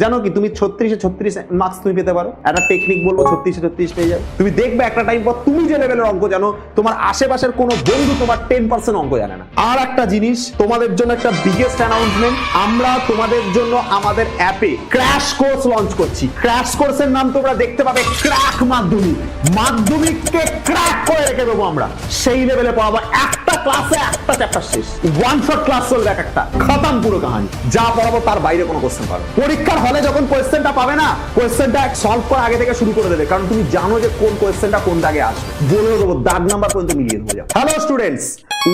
জানো কি, তুমি ছত্রিশে ছত্রিশ মার্কস তুমি পেতে পারো। একটা টেকনিক বলব, ছত্রিশে ছত্রিশ পেয়ে যাবে। তুমি দেখবে একটা টাইম পর তুমি যে লেভেলের অঙ্ক জানো, তোমার আশেপাশের কোনো বন্ধু তোমার টেন পার্সেন্ট অঙ্ক জানে না। আর একটা জিনিস, তোমাদের জন্য একটা বিগেস্ট অ্যানাউন্সমেন্ট আমরা তোমাদের জন্য আমাদের অ্যাপে ক্র্যাশ কোর্স লঞ্চ করছি। ক্র্যাশ কোর্সের নাম তোমরা দেখতে পাবে ক্র্যাক মাধ্যমিক। মাধ্যমিককে ক্র্যাক করে রেখে দেবো আমরা। সেই লেভেলে পড়াবো। একটা ক্লাসে একটা চ্যাপ্টার শেষ। ওয়ান শট ক্লাস চলবে এক একটা। খতম পুরো কাহানি। যা পড়াবো তার বাইরে কোনো কোশ্চেন পাবে পরীক্ষার হলে যখন কোয়েশ্চেনটা পাবে না, কোয়েশ্চেনটা সলভ করা আগে থেকে শুরু করে দেবে। কারণ তুমি জানো যে কোন কোয়েশ্চেনটা কোন দাগে আসবে। বলে দেবো, দাগ নাম্বার পর্যন্ত মিলিয়ে দেবো hello students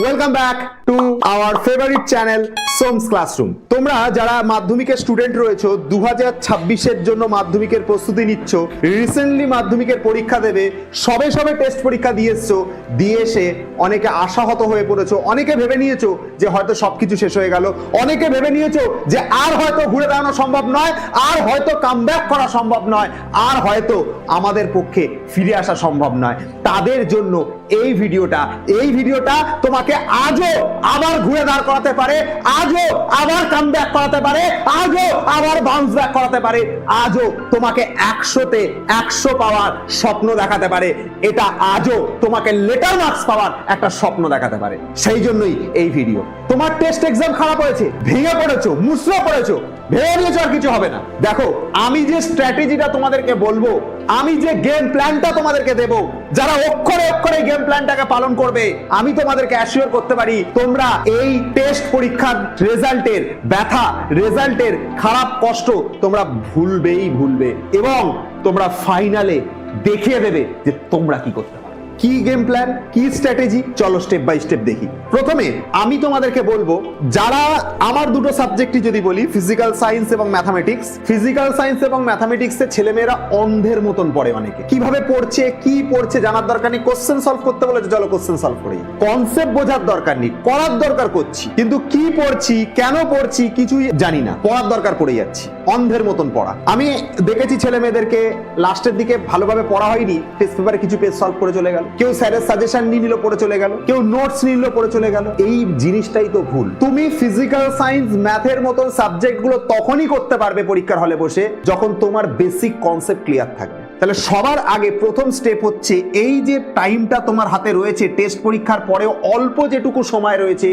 welcome back to our favourite channel সোমস classroom তোমরা যারা মাধ্যমিকের স্টুডেন্ট রয়েছো দু হাজার ছাব্বিশের জন্য মাধ্যমিকের প্রস্তুতি নিচ্ছ রিসেন্টলি মাধ্যমিকের পরীক্ষা দেবে, সবে সবে টেস্ট পরীক্ষা দিয়ে এসছো, দিয়ে এসে অনেকে আশাহত হয়ে পড়েছো, অনেকে ভেবে নিয়েছো যে হয়তো সবকিছু শেষ হয়ে গেল, অনেকে ভেবে নিয়েছো যে আর হয়তো ঘুরে দাঁড়ানো সম্ভব নয় আর হয়তো কাম করা সম্ভব নয়, আর হয়তো আমাদের পক্ষে ফিরে আসা সম্ভব নয়। তাদের জন্য এই ভিডিওটা এই ভিডিওটা তোমাকে আজও আবার ঘুরে দাঁড় করাতে পারে, আজও আবার কাম করাতে পারে, আজও আবার বাউন্স ব্যাক করাতে পারে, আজও তোমাকে একশোতে একশো পাওয়ার স্বপ্ন দেখাতে পারে। এটা আজও তোমাকে লেটার মার্কস পাওয়ার একটা স্বপ্ন দেখাতে পারে। সেই জন্যই এই ভিডিও তোমার টেস্ট এক্সাম খারাপ হয়েছে, ভেঙে পড়েছো মুসড়ে পড়েছো ভেবে নিয়েছো আর কিছু হবে না। দেখো, আমি যে স্ট্র্যাটেজিটা তোমাদেরকে বলব, আমি যে গেম প্ল্যানটা তোমাদেরকে দেব, যারা অক্ষরে অক্ষরে গেম প্ল্যানটাকে পালন করবে, আমি তোমাদেরকে অ্যাসিওর করতে পারি, তোমরা এই টেস্ট পরীক্ষার রেজাল্টের ব্যথা, রেজাল্টের খারাপ কষ্ট তোমরা ভুলবেই ভুলবে এবং তোমরা ফাইনালে দেখিয়ে দেবে যে তোমরা কি করতে পারো। কি গেম প্ল্যান কি স্ট্র্যাটেজি চলো স্টেপ বাই স্টেপ দেখি। প্রথমে আমি তোমাদেরকে বলব, যারা আমার দুটো সাবজেক্টই যদি বলি ফিজিক্যাল সায়েন্স এবং ম্যাথামেটিক্স ফিজিক্যাল সায়েন্স এবং ম্যাথামেটিক্সে ছেলেমেয়েরা অন্ধের মতন পড়ে অনেকে। কীভাবে পড়ছে, কি পড়ছে জানার দরকার নেই কোশ্চেন সলভ করতে বলেছে, চলো কোশ্চেন সলভ করি। কনসেপ্ট বোঝার দরকার নেই করার দরকার করছি। কিন্তু কি পড়ছি, কেন পড়ছি, কিছুই জানি না। পড়ার দরকার পড়ে যাচ্ছি, অন্ধের মতন পড়া। আমি দেখেছি ছেলে মেয়েদেরকে লাস্টের দিকে ভালোভাবে পড়া হয়নি টেস্ট পেপারে কিছু পেজ সলভ করে চলে গেল। কেউ স্যারের সাজেশন নিয়ে নিল, পড়ে চলে গেল। কেউ নোটস নিল, পড়ে চলে গেল। এই জিনিসটাই তো ভুল। তুমি ফিজিক্যাল সায়েন্স ম্যাথের মতন সাবজেক্টগুলো তখনই করতে পারবে পরীক্ষার হলে বসে, যখন তোমার বেসিক কনসেপ্ট ক্লিয়ার থাকবে। তাহলে সবার আগে প্রথম স্টেপ হচ্ছে এই যে টাইমটা তোমার হাতে রয়েছে টেস্ট পরীক্ষার পরেও অল্প যেটুকু সময় রয়েছে,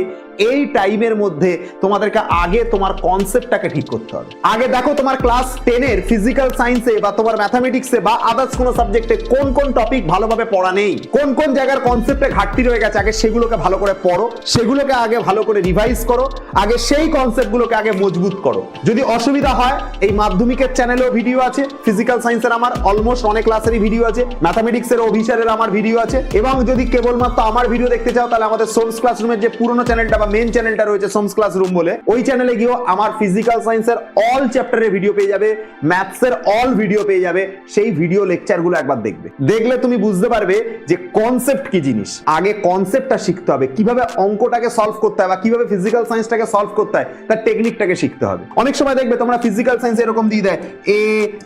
এই টাইমের মধ্যে তোমাদেরকে আগে তোমার কনসেপ্টটাকে ঠিক করতে হবে। আগে দেখো তোমার ক্লাস টেনের ফিজিক্যাল সায়েন্সে বা তোমার ম্যাথামেটিক্সে বা আদার্স কোনো সাবজেক্টে কোন কোন টপিক ভালোভাবে পড়া নেই। কোন কোন জায়গার কনসেপ্টে ঘাটতি রয়ে গেছে, আগে সেগুলোকে ভালো করে পড়ো, সেগুলোকে আগে ভালো করে রিভাইজ করো, আগে সেই কনসেপ্টগুলোকে আগে মজবুত করো। যদি অসুবিধা হয়, এই মাধ্যমিকের চ্যানেলেও ভিডিও আছে ফিজিক্যাল সায়েন্সের আমার অলমোস্ট অনেক ক্লাসেরই ভিডিও আছে। ম্যাথামেটিক্সের অভিসারের আমার ভিডিও আছে। এবং যদি কেবলমাত্র আমার ভিডিও দেখতে চাও, তাহলে আমাদের সোমস ক্লাসরুমের যে পুরোনো চ্যানেলটা বা মেন চ্যানেলটা রয়েছে সোমস ক্লাসরুম বলে, ওই চ্যানেলে গিয়েও আমার ফিজিক্যাল সায়েন্সের অল চ্যাপ্টারের ভিডিও পেয়ে যাবে ম্যাথসের অল ভিডিও পেয়ে যাবে। সেই ভিডিও লেকচারগুলো একবার দেখবে। দেখলে তুমি বুঝতে পারবে যে কনসেপ্ট কি জিনিস। আগে কনসেপ্টটা শিখতে হবে। কীভাবে অঙ্কটাকে সলভ করতে হয় বা কীভাবে ফিজিক্যাল সায়েন্সটাকে সলভ করতে হয়, তার টেকনিকটাকে শিখতে হবে। অনেক সময় দেখবে তোমরা ফিজিক্যাল সায়েন্স এরকম দিয়ে দেয় এ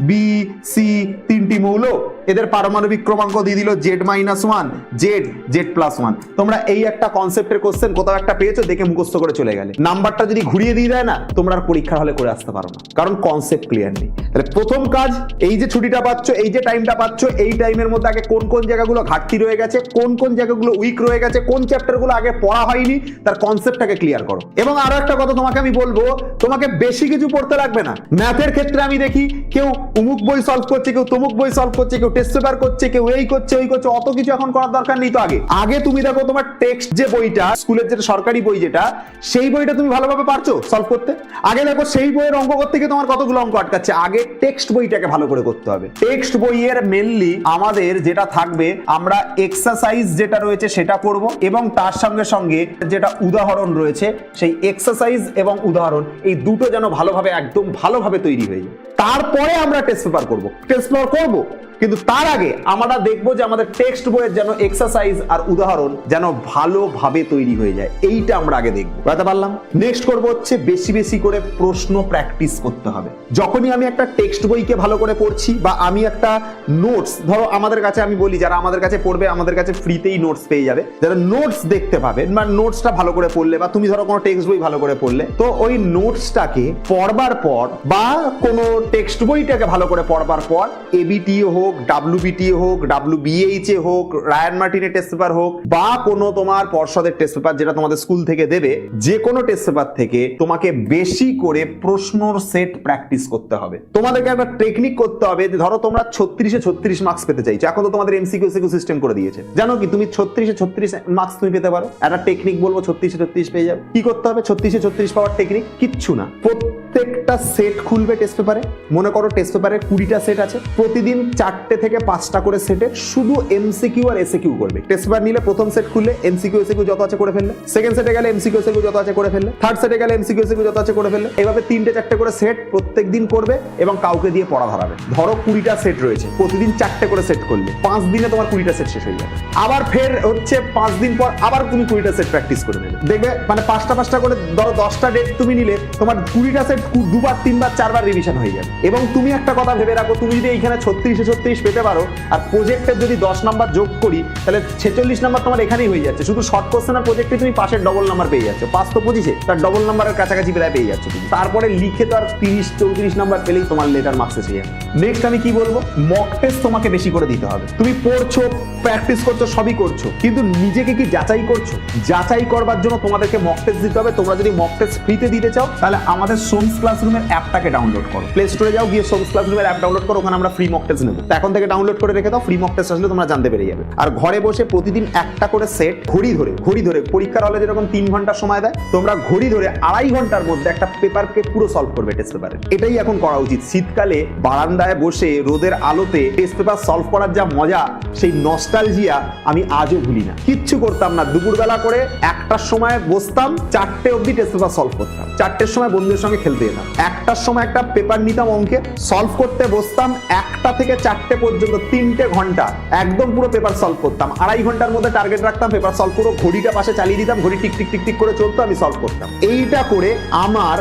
বি সি তিনটি মৌল, এদের পারমাণবিক ক্রমাঙ্ক দিয়ে দিল Z minus one Z Z plus one তোমরা এই একটা কনসেপ্টের কোশ্চেন কোথাও একটা পেয়েছ, দেখে মুখস্থ করে চলে গেলে। নাম্বারটা যদি ঘুরিয়ে দিয়ে দেয় না, তোমরা আর পরীক্ষার হলে করে আসতে পারো না, কারণ কনসেপ্ট ক্লিয়ার নেই। তাহলে প্রথম কাজ, এই যে ছুটিটা পাচ্ছ, এই যে টাইমটা পাচ্ছ, এই টাইমের মধ্যে আগে কোন কোন জায়গাগুলো ঘাটতি রয়ে গেছে, কোন কোন জায়গাগুলো উইক রয়ে গেছে, কোন চ্যাপ্টারগুলো আগে পড়া হয়নি, তার কনসেপ্টটাকে ক্লিয়ার করো। এবং আরও একটা কথা তোমাকে আমি বলব, তোমাকে বেশি কিছু পড়তে লাগবে না। ম্যাথের ক্ষেত্রে আমি দেখি, কেউ উমুক বই সলভ করছে, কেউ তমুক বই সলভ করছে, কেউ টেস্ট পেপার করছে, কেউ এই করছে, ওই করছে, অত কিছু এখন করার দরকার নেই তো আগে। আগে তুমি দেখো তোমার টেক্সট যে বইটা, স্কুলের যেটা সরকারি বই যেটা, সেই বইটা তুমি ভালোভাবে পারছ সলভ করতে। আগে দেখো সেই বইয়ের অঙ্ক করতে গিয়ে তোমার কতগুলো অঙ্ক আটকাচ্ছে। আগে টেক্সট বইটাকে ভালো করে করতে হবে। টেক্সট বইয়ের মেনলি আমাদের যেটা থাকবে, আমরা এক্সারসাইজ যেটা রয়েছে সেটা করব এবং তার সঙ্গে সঙ্গে যেটা উদাহরণ রয়েছে, সেই এক্সারসাইজ এবং উদাহরণ, এই দুটো যেন ভালোভাবে, একদম ভালোভাবে তৈরি হয়ে যায়। তারপরে আমরা টেস্ট পেপার করব। টেস্ট পেপার করব? কিন্তু তার আগে আমরা দেখব যে আমাদের টেক্সট বইয়ের যেন এক্সারসাইজ আর উদাহরণ যেন ভালোভাবে তৈরি হয়ে যায়। এইটা আমরা আগে দেখব। বুঝতে পারলাম? নেক্সট করব হচ্ছে বেশি বেশি করে প্রশ্ন প্র্যাকটিস করতে হবে। যখনই আমি একটা টেক্সট বইকে ভালো করে পড়ছি বা আমি একটা নোটস ধরো আমাদের কাছে আমি বলি, যারা আমাদের কাছে পড়বে, আমাদের কাছে ফ্রিতেই নোটস পেয়ে যাবে। যারা নোটস দেখতে পাবে, বা নোটসটা ভালো করে পড়লে, বা তুমি ধরো কোনো টেক্সট বই ভালো করে পড়লে, তো ওই নোটসটাকে পড়বার পর বা কোনো টেক্সট বইটাকে ভালো করে পড়বার পর এবিটিও হোক ডাব্লিউবিটিও হোক ডাব্লিউবিএইচ হোক রায়ান মার্টিনের টেস্ট পেপার হোক, বা কোনো তোমার পর্ষদের টেস্ট পেপার যেটা তোমাদের স্কুল থেকে দেবে, যে কোনো টেস্ট পেপার থেকে তোমাকে বেশি করে প্রশ্নর সেট প্র্যাকটিস করতে হবে। তোমাদেরকে একটা টেকনিক করতে হবে যে ধরো তোমরা ছত্রিশে ছত্রিশ মার্কস পেতে চাইছো। এখন তো তোমাদের এমসিকিউ সিকিউ সিস্টেম করে দিয়েছে। জানো কি, তুমি ছত্রিশে ছত্রিশ মার্কস তুমি পেতে পারো। একটা টেকনিক বলব, ছত্রিশে ছত্রিশ পেয়ে যাবে কি করতে হবে? ছত্রিশে ছত্রিশ পাওয়ার টেকনিক কিচ্ছু না। প্রত্যেকটা সেট খুলবে টেস্ট পেপারে মনে করো টেস্ট পেপারে কুড়িটা সেট আছে। প্রতিদিন চারটে থেকে পাঁচটা করে সেটে শুধু এমসিকিউ আর এসএকিউ করবে। টেস্ট পেপার নিলে প্রথম সেট খুললে এমসিকিউ এসএকিউ যত আছে করে ফেললে। সেকেন্ড সেটে গেলে এমসিকিউ এসএকিউ যত আছে করে ফেললে। থার্ড সেটে গেলে এমসিকিউ এসএকিউ যত আছে করে ফেললে। এভাবে তিনটে চারটে করে সেট প্রত্যেক দিন করবে এবং কাউকে দিয়ে পড়া ধরাবে। ধরো কুড়িটা সেট রয়েছে। প্রতিদিন চারটে করে সেট করলে পাঁচ দিনে তোমার কুড়িটা সেট শেষ হয়ে যাবে। আবার ফের হচ্ছে পাঁচ দিন পর আবার তুমি কুড়িটা সেট প্র্যাকটিস করে নেবে। দেখবে মানে পাঁচটা পাঁচটা করে ধরো দশটা ডেট তুমি নিলে, তোমার কুড়িটা সেট দুবার, তিনবার, চারবার রিভিশন হয়ে যাবে। এবং তুমি একটা কথা ভেবে রাখো, তুমি যদি এইখানে ছত্রিশে ছত্রিশ পেতে পারো, আর প্রজেক্টের যদি দশ নাম্বার যোগ করি, তাহলে ছেচল্লিশ নাম্বার তোমার এখানেই হয়ে যাচ্ছে। শুধু শর্ট কোশ্চেন আর প্রজেক্টে তুমি পাশের ডবল নাম্বার পেয়ে যাচ্ছ। পাঁচ তো পঁচিশে তার ডবল নাম্বারের কাছাকাছি প্রায় পেয়ে যাচ্ছ তুমি। তারপরে লিখে তো আর তিরিশ, চৌত্রিশ নাম্বার পেলেই তোমার লেটার মার্কস এসে যাবে। নেক্সট আমি কি বলব? মক টেস্ট তোমাকে বেশি করে দিতে হবে। তুমি পড়ছো প্র্যাকটিস করছ, সবই করছ। কিন্তু নিজেকে কি যাচাই করছ? যাচাই করবার জন্য তোমাদেরকে মক টেস্ট দিতে হবে। তোমরা যদি মক টেস্ট ফ্রিতে দিতে চাও, তাহলে আমাদের সোমস ক্লাসরুমের অ্যাপটাকে ডাউনলোড করো। প্লে স্টোরে যাও, গিয়ে সোমস ক্লাসরুমের অ্যাপ ডাউনলোড করো, ওখানে আমরা ফ্রি মক টেস্ট নেব। এখন থেকে ডাউনলোড করে রেখে দাও ফ্রি মক টেস্ট আসলে তোমরা জানতে পেরে যাবে। আর ঘরে বসে প্রতিদিন একটা করে সেট ঘড়ি ধরে ঘড়ি ধরে, পরীক্ষার হলে যেরকম তিন ঘণ্টা সময় দেয়, তোমরা ঘড়ি ধরে আড়াই ঘণ্টার মধ্যে একটা পেপারকে পুরো সলভ করবে টেস্ট পেপারে এটাই এখন করা উচিত। শীতকালে বারান্দায় বসে রোদের আলোতে টেস্ট পেপার সলভ করার যা মজা, সেই নস্টালজিয়া আমি আজও ভুলি না। কিচ্ছু করতাম না। দুপুরবেলা করে একটার সময় বসতাম, চারটে অবধি টেস্ট পেপার সলভ করতাম। চারটের সময় বন্ধুদের সঙ্গে খেলতে যেতাম একটার সময় একটা পেপার নিতাম অঙ্কে সলভ করতে বসতাম একটা থেকে চারটে পর্যন্ত, তিনটে ঘণ্টা। একদম পুরো পেপার সলভ করতাম। আড়াই ঘণ্টার মধ্যে টার্গেট রাখতাম পেপার সলভ ঘড়িটা পাশে চালিয়ে দিতাম, ঘড়ি টিক টিক টিক টিক করে চলতো, আমি সলভ করতাম। এইটা করে আমার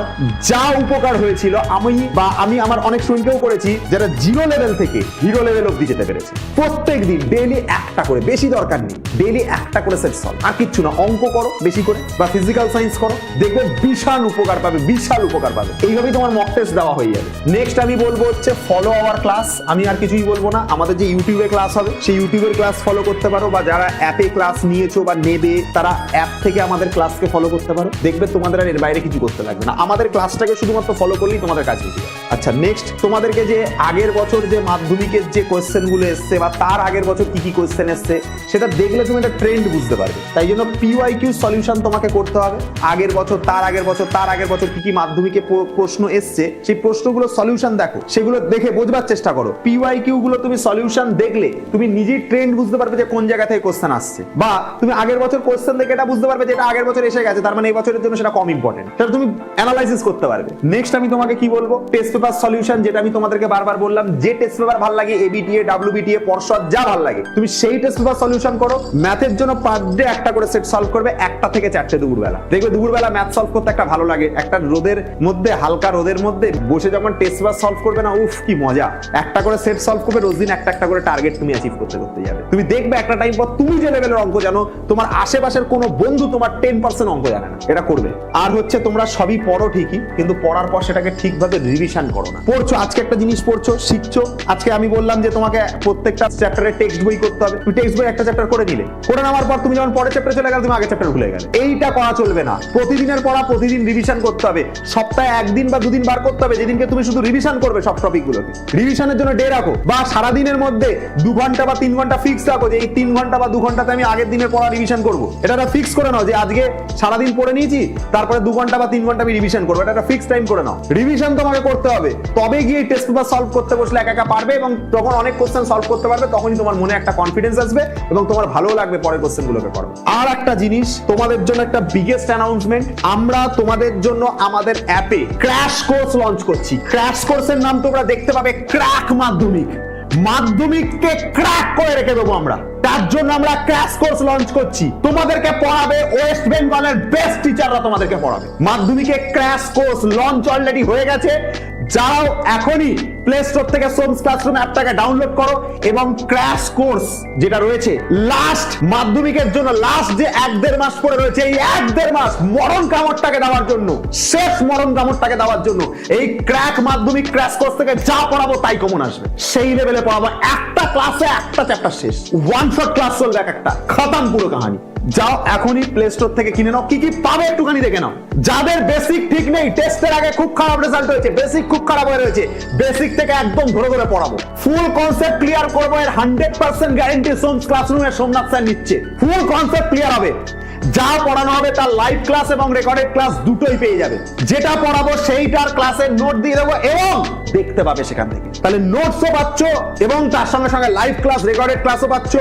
যা উপকার হয়েছিল, আমি বা আমি আমার অনেক স্টুডেন্টকেও করেছি, যারা জিরো লেভেল থেকে হিরো লেভেল অব্দি যেতে পেরেছে। প্রত্যেক দিন ডেইলি একটা করে, বেশি দরকার নেই। ডেইলি একটা করে সেট সলভ আর কিচ্ছু না, অঙ্ক করো, বেশি করে, বা ফিজিক্যাল সায়েন্স করো। দেখবে বিশাল উপকার পাবে, বিশাল উপকার পাবে। এইভাবেই তোমার মক টেস্ট দেওয়া হয়ে যাবে। নেক্সট আমি বলব হচ্ছে ফলো আওয়ার ক্লাস আমি আর কিছুই বলব না। আমাদের যে ইউটিউবে ক্লাস হবে, সেই ইউটিউবের ক্লাস ফলো করতে পারো বা যারা অ্যাপে ক্লাস নিয়েছো বা নেবে, তারা অ্যাপ থেকে আমাদের ক্লাসকে ফলো করতে পারো। দেখবে তোমাদের আর এর বাইরে কিছু করতে লাগবে না। আমাদের ক্লাসটাকে শুধুমাত্র ফলো করলেই তোমাদের কাজ হয়ে যাবে। আচ্ছা নেক্সট তোমাদেরকে যে আগের বছর যে মাধ্যমিকের যে কোয়েশ্চেনগুলো এসছে বা তার আগের বছর কি কি কোয়েশ্চেন এসছে, সেটা দেখলে তুমি একটা ট্রেন্ড বুঝতে পারবে। তাই জন্য পিওয়াই কিউ সলিউশন তোমাকে করতে হবে। আগের বছর, তার আগের বছর, তার আগের বছর কি কি মাধ্যমিকে প- প্রশ্ন এসছে, সেই প্রশ্নগুলো সলিউশন দেখো, সেগুলো দেখে বোঝবার চেষ্টা করো। পিওয়াই কিউ গুলো তুমি সলিউশন দেখলে, তুমি নিজেই ট্রেন্ড বুঝতে পারবে যে কোন জায়গা থেকে কোশ্চেন আসছে। বা তুমি আগের বছর কোশ্চেন দেখে এটা বুঝতে পারবে যে এটা আগের বছর এসে গেছে, তার মানে এই বছরের জন্য সেটা কম ইম্পর্টেন্ট সেটা তুমি অ্যানালাইসিস করতে পারবে। নেক্সট আমি তোমাকে কি বলব? টেস্ট পেপার সলিউশন যেটা আমি তোমাদেরকে বারবার বললাম, যে টেস্ট পেপার ভালো লাগে এবিটিএ ডাব্লিউবিটিএ পর্ষদ যা ভালো লাগে, তুমি সেই টেস্ট পেপার সলিউশন করো ম্যাথের জন্য পার ডে একটা করে সেট সলভ করবে, একটা থেকে চারটে দুপুরবেলা। দেখবে দুপুরবেলা ম্যাথ সলভ করতে একটা ভালো লাগে, একটা রোদের মধ্যে হালকা রোদের মধ্যে বসে যখন টেস্ট পেপার সলভ করবে না, উফ, কি মজা। একটা করে সেট সলভ করবে রোজ দিন একটা একটা করে টার্গেট তুমি অ্যাচিভ করতে করতে যাবে। তুমি দেখবে একটা টাইম পর তুমি যে লেভেলের অঙ্ক জানো, তোমার আশেপাশের কোনো বন্ধু তোমার টেন পার্সেন্ট অঙ্ক জানে না। এটা করবে। আর হচ্ছে তোমরা সবই পড়ো ঠিকই, কিন্তু পড়ার পর সেটাকে ঠিকভাবে রিভিশন করো না। পড়ছো, আজকে একটা জিনিস পড়ছো, শিখছো। আজকে আমি বললাম যে তোমাকে প্রত্যেকটা চ্যাপ্টারে টেক্সট বই করতে হবে। তুমি টেক্সট বই একটা চ্যাপ্টার করে নিলে। করে নেওয়ার পর তুমি যখন পরের চ্যাপ্টারে চলে গেলে, তুমি আগের চ্যাপ্টার ভুলে গেলে। এইটা করা চলবে না। প্রতিদিনের পড়া প্রতিদিন রিভিশন করতে হবে। সপ্তাহে একদিন বা দুদিন বার করতে হবে, যেদিনকে তুমি শুধু রিভিশন করবে সব টপিক টপিকগুলোকে রিভিশনের জন্য ডে রাখো। বা সারা দিনের মধ্যে দু ঘণ্টা বা তিন ঘণ্টা ফিক্স রাখো যে এই তিন ঘণ্টা বা দু ঘন্টাতে আমি আগের দিনের পড়া রিভিশন করব। এটা একটা ফিক্স করে নাও যে আজকে সারাদিন পড়ে নিয়েছি, তারপরে দু ঘণ্টা বা তিন ঘণ্টা আমি রিভিশন করব। এটা একটা ফিক্স টাইম করে নাও। রিভিশন তোমাকে করতে হবে। তবে গিয়ে টেস্ট পেপার সলভ করতে বসলে একা একা পারবে এবং যখন অনেক কোশ্চেন সলভ করতে পারবে, তখনই তোমার মনে একটা কনফিডেন্স আসবে এবং তোমার ভালো লাগবে পরের কোশ্চেন গুলোকে করো। আর একটা জিনিস, তোমাদের জন্য একটা বিগেস্ট অ্যানাউন্সমেন্ট আমরা তোমাদের জন্য আমাদের অ্যাপে ক্র্যাশ কোর্স লঞ্চ করছি। ক্র্যাশ কোর্সের নাম তোমরা দেখতে পাবে ক্র্যাক মাধ্যমিক। মাধ্যমিককে ক্র্যাক করে রেখে দেবো আমরা। তার জন্য আমরা ক্র্যাশ কোর্স লঞ্চ করছি। তোমাদেরকে পড়াবে ওয়েস্ট বেঙ্গলের বেস্ট টিচাররা তোমাদেরকে পড়াবে। মাধ্যমিকে ক্র্যাশ কোর্স লঞ্চ অলরেডি হয়ে গেছে। যাও এখনই প্লে স্টোর থেকে সোমস ক্লাসরুম অ্যাপটাকে ডাউনলোড করো এবং ক্র্যাশ কোর্স যেটা রয়েছে লাস্ট মাধ্যমিকের জন্য লাস্ট যে এক দেড় মাস পরে রয়েছে, এই এক দেড় মাস মরণ কামড়টাকে দেওয়ার জন্য, শেষ মরণ কামড়টাকে দেওয়ার জন্য, এই ক্র্যাক মাধ্যমিক ক্র্যাশ কোর্স থেকে যা পড়াবো তাই কমন আসবে। সেই লেভেলে পড়াবো, একটা ক্লাসে একটা চ্যাপ্টার শেষ ওয়ান শট ক্লাস চলবে এক একটা, খতম পুরো কাহানি। যাও এখনই প্লে স্টোর থেকে কিনে নাও। কি কি পাবে একটুখানি দেখে নাও। যাদের বেসিক ঠিক নেই টেস্টের আগে খুব খারাপ রেজাল্ট হয়েছে বেসিক খুব খারাপ হয়ে রয়েছে বেসিক থেকে একদম ধরে ধরে পড়াবো। ফুল কনসেপ্ট ক্লিয়ার করব, এর হান্ড্রেড পার্সেন্ট গ্যারেন্টি সোমস ক্লাসরুমে সোমনাথ স্যার নিচ্ছে। ফুল কনসেপ্ট ক্লিয়ার হবে। যা পড়ানো হবে তার লাইভ ক্লাস এবং রেকর্ডেড ক্লাস দুটোই পেয়ে যাবে। যেটা পড়াবো সেইটার ক্লাসের নোট দিয়ে দেবো এবং দেখতে পাবে সেখান থেকে। তাহলে নোটসও পাচ্ছ এবং তার সঙ্গে সঙ্গে লাইভ ক্লাস রেকর্ডেড ক্লাসও পাচ্ছ।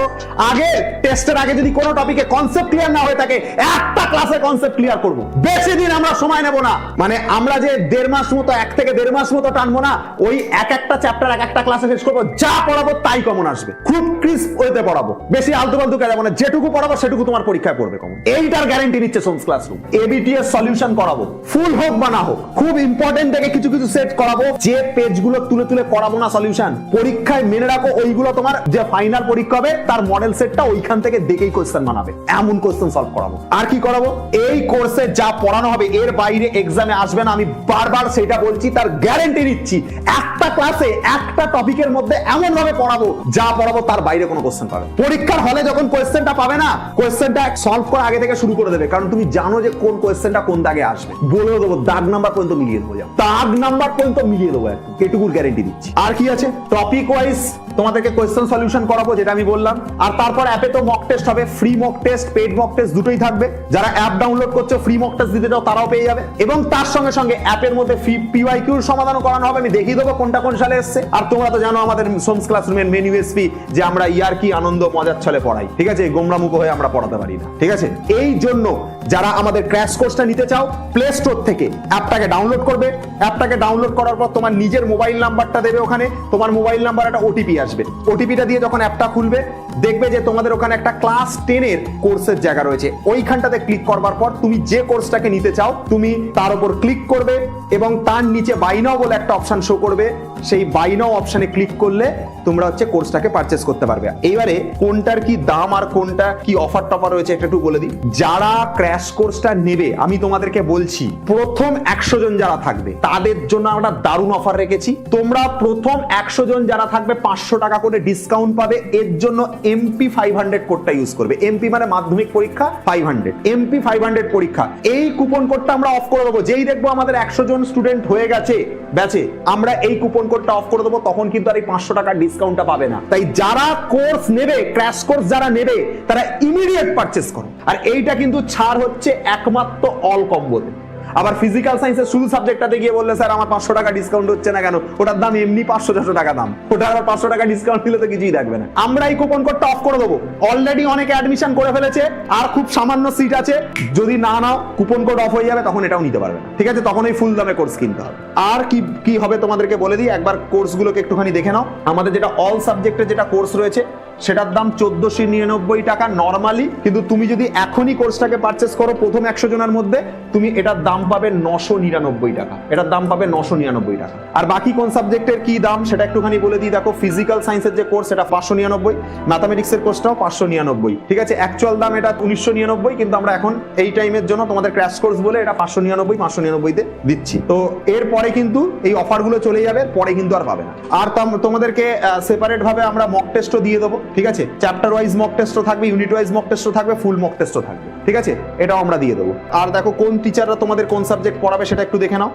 আগে টেস্টের আগে যদি কোনো টপিকে কনসেপ্ট ক্লিয়ার না হয়ে থাকে, একটা ক্লাসে কনসেপ্ট ক্লিয়ার করব। বেশি দিন আমরা সময় নেব না। মানে আমরা যে দেড় মাস মতো, এক থেকে দেড় মাস মতো টানবো না, ওই এক একটা চ্যাপ্টার এক একটা ক্লাসে শেষ করব, যা পড়াবো তাই কমন আসবে। খুব ক্রিস্প ওয়েতে পড়াবো। বেশি আলতু ফালতু কাজ মানে যেটুকু পড়াবো, সেটুকু তোমার পরীক্ষায় পড়বে কমন এইটার গ্যারেন্টি নিচ্ছে সোমস ক্লাসরুম এবিটিএস সলিউশন করাবো। ফুল হোক বা না হোক, খুব ইম্পর্টেন্ট থেকে কিছু কিছু সেট করাবো। যে পেজগুলো তুলে তুলে করাবো না সলিউশন পরীক্ষায় মেনে রাখো, ওইগুলো তোমার যে ফাইনাল পরীক্ষা হবে, তার মডেল সেটটা ওইখান থেকে দেখেই কোশ্চেন বানাবে। এমন কোশ্চেন সলভ করাবো। আর কি করাবো? এই কোর্সে যা পড়ানো হবে, এর বাইরে এক্সামে আসবে না, আমি বারবার সেটা বলছি, তার গ্যারান্টি দিচ্ছি একটা ক্লাসে একটা টপিকের মধ্যে এমন ভাবে পড়াবো, যা পড়াবো তার বাইরে কোনো কোশ্চেন পাবে পরীক্ষার হলে যখন কোশ্চেনটা পাবে না কোশ্চেনটা সলভ করা আগে থেকে শুরু করে দেবে, কারণ তুমি জানো যে কোন কোশ্চেনটা কোন দাগে আসবে। বলে দেবো, দাগ নাম্বার পর্যন্ত মিলিয়ে দেবো দাগ নাম্বার পর্যন্ত মিলিয়ে দেবো এটুকুর গ্যারেন্টি দিচ্ছি। আর কি আছে? টপিক ওয়াইজ তোমাদেরকে কোয়েশ্চেন সলিউশন করাবো, যেটা আমি বললাম। আর তারপর অ্যাপে তো মক টেস্ট হবে free mock test paid mock test দুটোই থাকবে। যারা অ্যাপ ডাউনলোড করছ ফ্রি মক টেস্ট দিতে চাও, তারাও পেয়ে যাবে। এবং তার সঙ্গে সঙ্গে অ্যাপের মধ্যে ফ্রি পিওয়াইকিউর সমাধানও করানো হবে। আমি দেখিয়ে দেবো কোনটা কোন সালে এসছে। আর তোমরা তো জানো আমাদের সোমস ক্লাসরুমের মেন ইউএসপি যে আমরা ইয়ার কি আনন্দ, মজার ছলে পড়াই। ঠিক আছে? গোমরামুখ হয়ে আমরা পড়াতে পারি না। ঠিক আছে? এই জন্য যারা আমাদের ক্র্যাশ কোর্সটা নিতে চাও প্লে স্টোর থেকে অ্যাপটাকে ডাউনলোড করবে। অ্যাপটাকে ডাউনলোড করার পর তোমার নিজের মোবাইল নাম্বারটা দেবে ওখানে। তোমার মোবাইল নাম্বার একটা ওটিপি আসবে। ওটিপিটা দিয়ে যখন অ্যাপটা খুলবে দেখবে যে তোমাদের ওখানে একটা ক্লাস টেনের কোর্সের জায়গা রয়েছে। ওইখানটাতে ক্লিক করবার পর তুমি যে কোর্সটাকে নিতে চাও, তুমি তার উপর ক্লিক করবে এবং তার নিচে বাইনাও বলে একটা অপশন শো করবে। সেই বাইনাও অপশনে ক্লিক করলে তোমরা হচ্ছে কোর্সটাকে পারচেস করতে পারবে। এইবারে কোনটার কি দাম আর কোনটা কি অফার টফার রয়েছে একটা একটু বলে দিই। যারা ক্র্যাশ কোর্সটা নেবে, আমি তোমাদেরকে বলছি, প্রথম একশো জন যারা থাকবে, তাদের জন্য আমরা দারুণ অফার রেখেছি। তোমরা প্রথম একশো জন যারা থাকবে, পাঁচশো টাকা করে ডিসকাউন্ট পাবে। এর জন্য এমপি ফাইভ হান্ড্রেড কোডটা ইউজ করবে। এমপি মানে মাধ্যমিক পরীক্ষা five hundred MP five hundred পরীক্ষা। এই কুপন কোডটা আমরা অফ করে দেবো। যেই দেখব আমাদের একশো জন স্টুডেন্ট হয়ে গেছে, ব্যাচে, আমরা এই কুপন কোডটা অফ করে দেবো, তখন কিন্তু আর এই পাঁচশো টাকার ডিসকাউন্টটা পাবে না। তাই যারা কোর্স নেবে ক্র্যাশ কোর্স যারা নেবে, তারা ইমিডিয়েট পারচেস করো। আর এইটা কিন্তু ছাড় হচ্ছে একমাত্র অল কম্বোতে আবার ফিজিক্যাল সায়েন্সের শুধু সাবজেক্টটাতে গিয়ে বললে, স্যার, আমার পাঁচশো টাকা ডিসকাউন্ট হচ্ছে না কেন? ওটার দাম এমনি পাঁচশো ছশো টাকা দাম। ওটা আবার পাঁচশো টাকা ডিসকাউন্ট দিলে তো কিছুই থাকবে না। আমরা এই কুপন কোডটা অফ করে দেবো। অলরেডি অনেকে অ্যাডমিশন করে ফেলেছে, আর খুব সামান্য সিট আছে। যদি না নাও কুপন কোড অফ হয়ে যাবে, তখন এটাও নিতে পারবে না। ঠিক আছে? তখন ওই ফুল দামে কোর্স কিনতে হবে। আর কি কি হবে তোমাদেরকে বলে দিই? একবার কোর্সগুলোকে একটুখানি দেখে নাও। আমাদের যেটা অল সাবজেক্টের যেটা কোর্স রয়েছে সেটার দাম চোদ্দশো নিরানব্বই টাকা নর্মালি কিন্তু তুমি যদি এখনই কোর্সটাকে পারচেস করো প্রথম একশো জনের মধ্যে, তুমি এটার দাম পাবে নশো নিরানব্বই টাকা। এটার দাম পাবে নশো নিরানব্বই টাকা। আর বাকি কোন সাবজেক্টের কি দাম, সেটা একটুখানি বলে দিই। দেখো ফিজিক্যাল সায়েন্সের যে কোর্স সেটা পাঁচশো নিরানব্বই ম্যাথামেটিক্সের কোর্সটাও পাঁচশো নিরানব্বই। ঠিক আছে অ্যাকচুয়াল দাম এটা উনিশশো নিরানব্বই, কিন্তু আমরা এখন এই টাইমের জন্য তোমাদের ক্র্যাশ কোর্স বলে এটা পাঁচশো নিরানব্বই, পাঁচশো নিরানব্বইতে দিচ্ছি। তো এরপরে কিন্তু এই অফারগুলো চলে যাবে, পরে কিন্তু আর পাবে না। আর তোম- তোমাদেরকে সেপারেট ভাবে আমরা মক টেস্টও দিয়ে দেবো। ঠিক আছে? চ্যাপ্টার ওয়াইজ মক টেস্টও থাকবে ইউনিট ওয়াইজ মক টেস্টও থাকবে ফুল মক টেস্টও থাকবে, ঠিক আছে? এটাও আমরা দিয়ে দেবো। আর দেখো, কোন টিচাররা তোমাদের কোন সাবজেক্ট পড়াবে সেটা একটু দেখে নাও।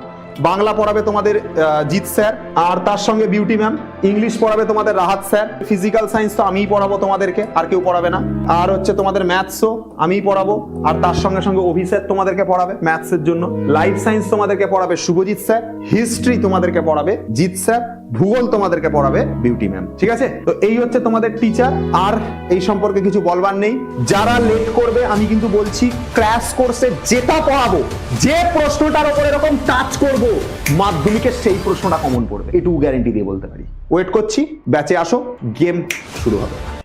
বাংলা পড়াবে তোমাদের জিৎ স্যার, আর তার সঙ্গে বিউটি ম্যাম ইংলিশ পড়াবে তোমাদের রাহাত স্যার। ফিজিক্যাল সায়েন্স তো আমিই পড়াবো তোমাদেরকে, আর কেউ পড়াবে না। আর হচ্ছে তোমাদের ম্যাথসও আমিই পড়াবো, আর তার সঙ্গে সঙ্গে অভিষেক তোমাদেরকে পড়াবে ম্যাথসের জন্য। লাইফ সায়েন্স তোমাদেরকে পড়াবে শুভজিৎ স্যার হিস্ট্রি তোমাদেরকে পড়াবে জিৎ স্যার, ভূগোল তোমাদেরকে পড়াবে বিউটি ম্যাম ঠিক আছে? তো এই হচ্ছে তোমাদের টিচার আর এই সম্পর্কে কিছু বলবার নেই। যারা লেট করবে, আমি কিন্তু বলছি ক্র্যাশ কোর্সে যেটা পড়াবো, যে প্রশ্নটার উপর এরকম টাচ করবে বলব মাধ্যমিকে সেই প্রশ্নটা কমন পড়বে। এটুকু গ্যারেন্টি দিয়ে বলতে পারি। ওয়েট করছি ব্যাচে আসো গেম শুরু হবে।